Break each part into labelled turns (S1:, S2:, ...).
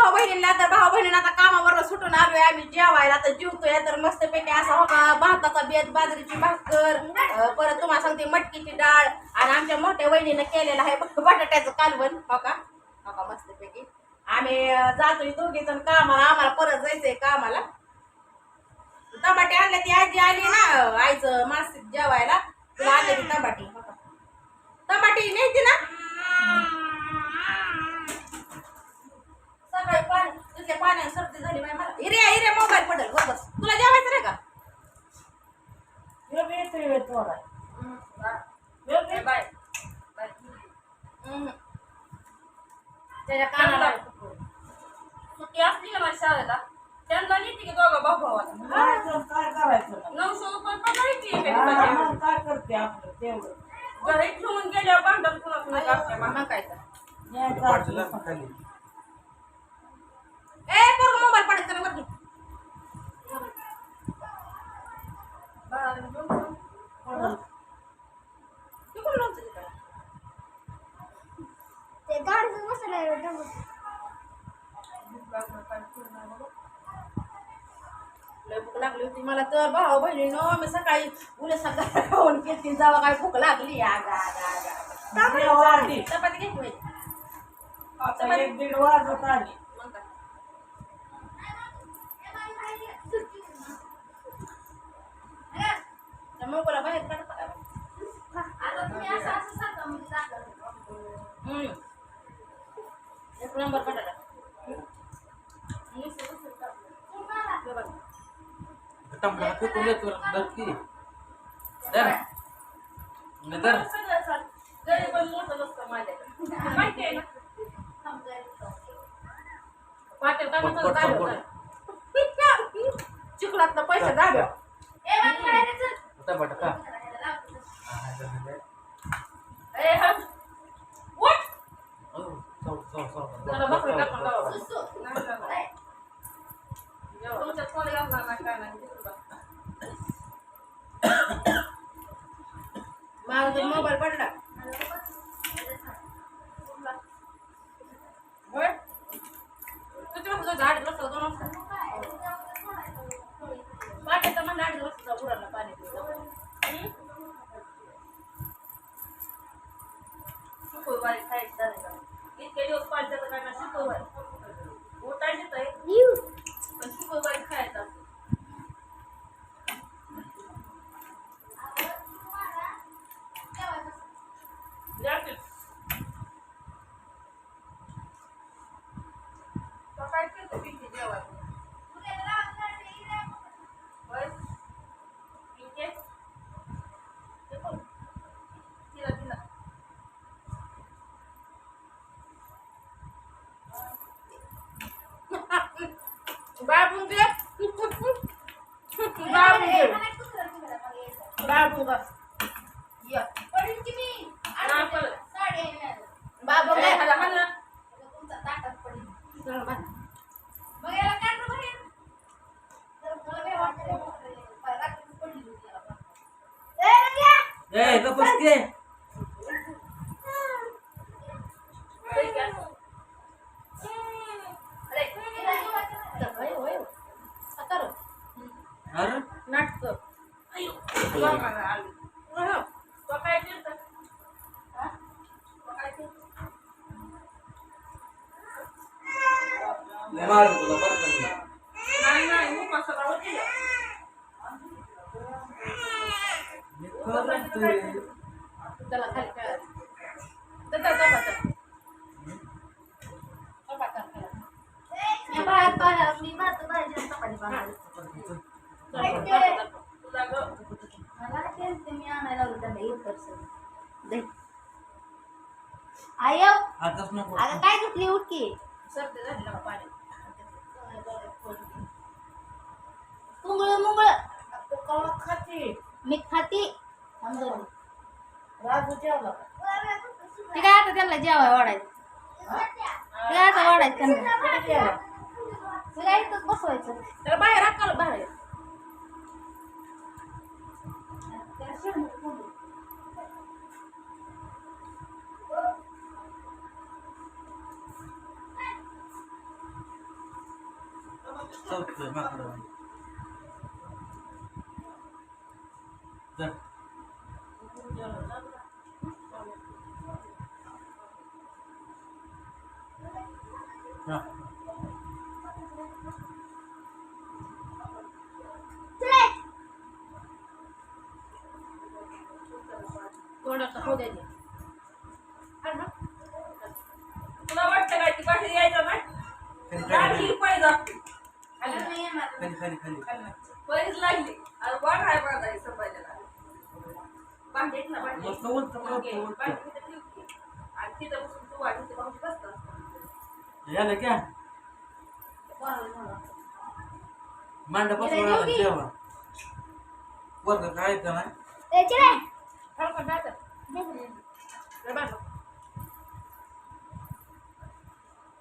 S1: भाऊ बहिणीला तर भाऊ बहिणीला आता कामावर सुटून आलोय आम्ही. जेवायला तर जेवतोय तर मस्तपैकी असा हो भाताचा बेत बाजरीची भाकर परत तुम्हाला सांगते मटकीची डाळ. आणि आमच्या मोठ्या वहिनीनं केलेलं आहे बटाट्याचं कालवण. हो का? हो का मस्तपैकी आम्ही जातोय दोघी जण कामाला. आम्हाला परत जायचंय कामाला. टमाटे आणले ती आजी आली ना आईचं मासिक जेवायला. तुला आणले ती टमाटी हो का? टमाटी नेहती ना? सकाळी पाणी तिथल्या पाण्याने सर्दी झाली बाई मला हिरे हिरे मोबाईल पडेल बघ बस. तुला जेवायचं नाही का? हम्म. त्याच्या कानाला
S2: सुट्टी असली ना माझ्या शाळेला? त्यांना नेते की दोघं भाऊ भावाला?
S3: काय करायचं?
S2: नऊशे रुपये येते
S3: हा, काय करते आपलं? तेवढं.
S2: घरी ठेवून गेल्यावर भांडण कुणा कुणा लागते
S1: मग काय
S3: न्यायचं.
S4: खाली
S1: ए पोरगं मोबाईल पडेल त्याला वरती
S3: पडलं.
S1: तिकडून लोणचं तिकडं.
S5: ते गाडीचं बसलं आहे डबल.
S1: लय भूक लागली होती मला तर भाऊ बहिणीनं मी सकाळी उद्या सकाळी खाऊन केली जावा काय भूक लागली आगा आगा आगा
S3: देव आली.
S1: चपाती घ्यायची बाई.
S3: आता एक दीड वाजत आली
S1: मग काय त्या मोबाईलला बाहेर काढता का?
S5: आता तुम्ही असं असं सांगा म्हणजे दाखवलं.
S1: हम्म. एक नंबर बटाटा नुसतं नुसतं टाकलं. हे बघ.
S4: टमाटर फेकून देतो नक्की दर दर
S2: सगळं चाल घरी पण मोठं नसतं माझ्याकडे माहिती आहे ना
S1: वाटेल का
S4: पट,
S1: म्हणतो
S4: पट,
S1: पैसे दाब्यावर.
S5: ए, बाई,
S1: टाकून
S2: तुमच्यात कोणी घालणार नाही, काय नाही. तिकडं बघ.
S1: माझा तर मोबाईल पडला होय किती वाजता जायचं? आठ वाजता दोन वाजता पाठीचं म्हणलं अडीच वाजता उराला पाणी पिऊ. हम्म?
S2: शुक्रवारी खायचं झालं का? इतके दिवस पाहिजे काय ना शुक्रवारी उठायचं आहे
S5: येऊ.
S2: पण शुक्रवारी खायचं असतं. जाते. तो काय करतो पिंकी जेवायला? होय? पिंकी? ते कोण? तिला तिला
S1: बाबू दे बाबू दे बाबू बस या
S5: पडेल की मी?
S2: पडत.
S5: साडी.
S1: बाबू
S2: ए,
S1: दे
S2: हाला, हाला.
S5: तुमचा ताटात पडेल.
S1: चल बाय.
S5: मग याला काढ ना बाहेर. तर मला काय पडली. ए, अरे
S1: नाटकं.
S2: तुला मला आली.
S1: हं.
S2: तो काय केलं? हा? तो काय केलं?
S4: मार तुला बरं का मी.
S2: नाही नाही उपासाला होती ना.
S4: मी करतोय.
S1: त्याला खाली खेळायचं. चल, चल, चल, चल. चल, चल, चल, चल.
S5: मी बाहेर बाहेर- मी बाहेर- बाहेर जाऊन चपाती बनवली. आयो
S4: आताच
S5: काय घेतली उठकी मुंगळ मुंगळ
S3: खाती
S5: मी खाती
S3: राजू जेवला
S5: ते काय आता त्यांना जेवाय वाढायचं? ते आता वाढायचं त्यांना?
S2: तुला वाटतं काय ती बाहेर यायचं नाही?
S4: खाली
S2: लागली
S4: खाली.
S2: पाहिजे
S5: खाली नाही येणार.
S4: खाली खाली खाली.
S2: पहिलीच लागली. वाढ आहे बांधाय संपायला
S4: झालं क्या?
S5: बरं, बरं.
S4: मांडपासून वर्ग काय का नाही?
S1: हलकं जायचं. रे बाबा.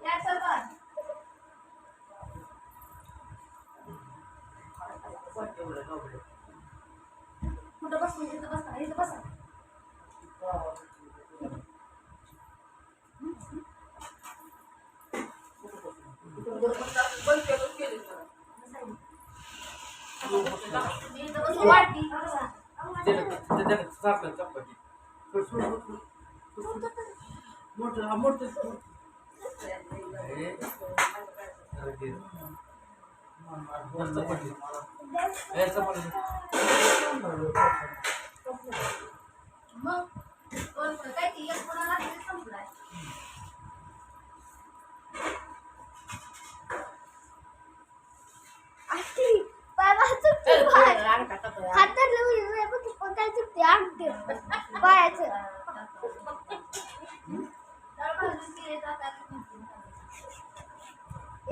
S5: या, चल बरं. कुठं बसू इथं बसा बसा
S2: बंद केलं
S5: इथं बसा.
S4: मोठं हा मोठं
S5: मग काय ती एक कोणाला संपलाय
S6: आठी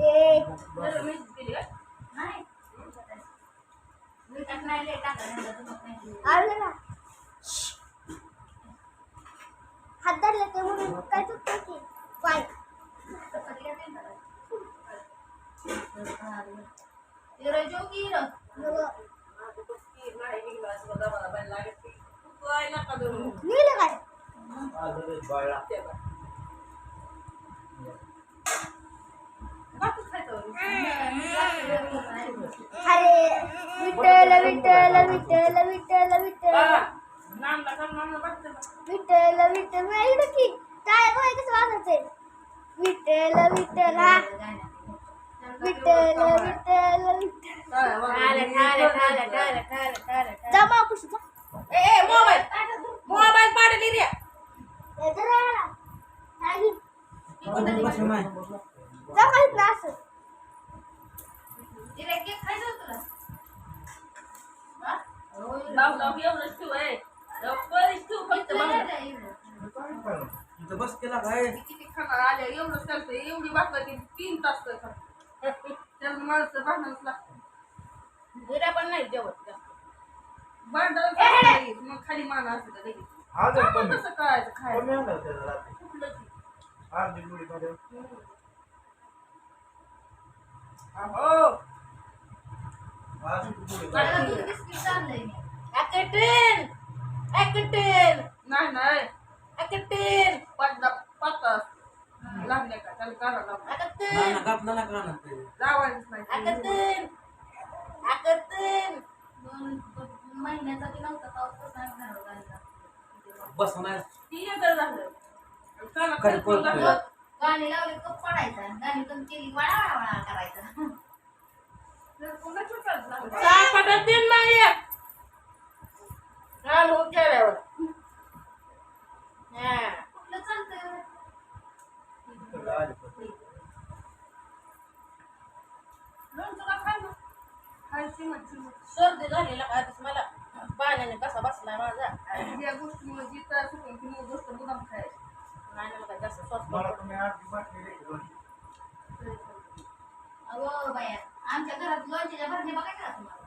S1: ए,
S6: हात धरले ते म्हणून काय चुकते की पाय
S5: जो की हिरो
S2: आहे.
S6: अरे विठ्ठल विठ्ठल विठ्ठल विठ्ठल विठ्ठल
S2: हा.
S6: विठ्ठल विठ्ठल मी ऐकलं की काय बघ कसं वाजायचंय विठ्ठल विठ्ठल हा विठ्ठल विठ्ठल विठ्ठल. जा मावशी जा
S1: ए, ए, मोबाईल मोबाईल पाडली रे
S6: जा रा. नाही.
S2: लाव, लाव, एवढंच ठेव, ए. लवकरच ठेव, फक्त
S5: इथं
S4: बस केला काय?
S2: किती खाणार आले एवढंच चालतं एवढी भाकर ती तीन तास तर त्याला माणसं भांडणच लागतं
S1: हिरा पण नाही जेवत.
S2: भांडण मग खाली मान असतं का लगेच.
S4: आज
S2: आपण कसं कळायचं खायचं
S4: कमी आलं त्याला रात्री?
S2: कुठलं ती?
S4: अर्धी गुढी मध्ये
S2: अहो!
S4: अर्धी गुढी
S5: मला दूध बिस्किट चाललंय मी.
S1: अकटेन अकटेन
S2: नाही नाही.
S1: अकटेन
S2: पडदा पाता लागले का त्याला करा लावा
S1: अकटेन
S4: नाना घातला ना कानात ते.
S2: लावायचंच नाही
S1: अकटेन अकटेन
S5: दोन दोन महिन्याचा बी नव्हता पाऊस कसा घरावर घालला.
S4: बस नाही.
S2: ती एकदा झालं. काना खाली
S4: पळतोय?
S2: लागलं.
S5: गाणी लावली कप पडायचा. गाणी बंद केली वळा वळा वळा करायचा.
S2: पुन्हा छोटाच झालं.
S1: सापडत दिन नाही. हा.
S5: कुठलं चालतंय
S2: लोणचं का खायला? खायची मच्छी मच्छी.
S1: सर्दी झालेला का आधीच मला पाण्याने कसा बसलाय माझा
S2: या गोष्टीमुळे जी त्रास होतो ती मग गोष्ट मुदाम खायची
S1: नाही ना मला जास्त स्वस्त.
S5: अहो बाया आमच्या घरात लोणच्याच्या भरणी बघायचं का तुम्हाला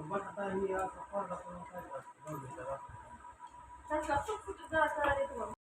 S7: बटाटा ही असं कोरडा करून खायचा असतो, दोडीचा.
S2: त्यातला फुटफुटीत जरा करायला येतो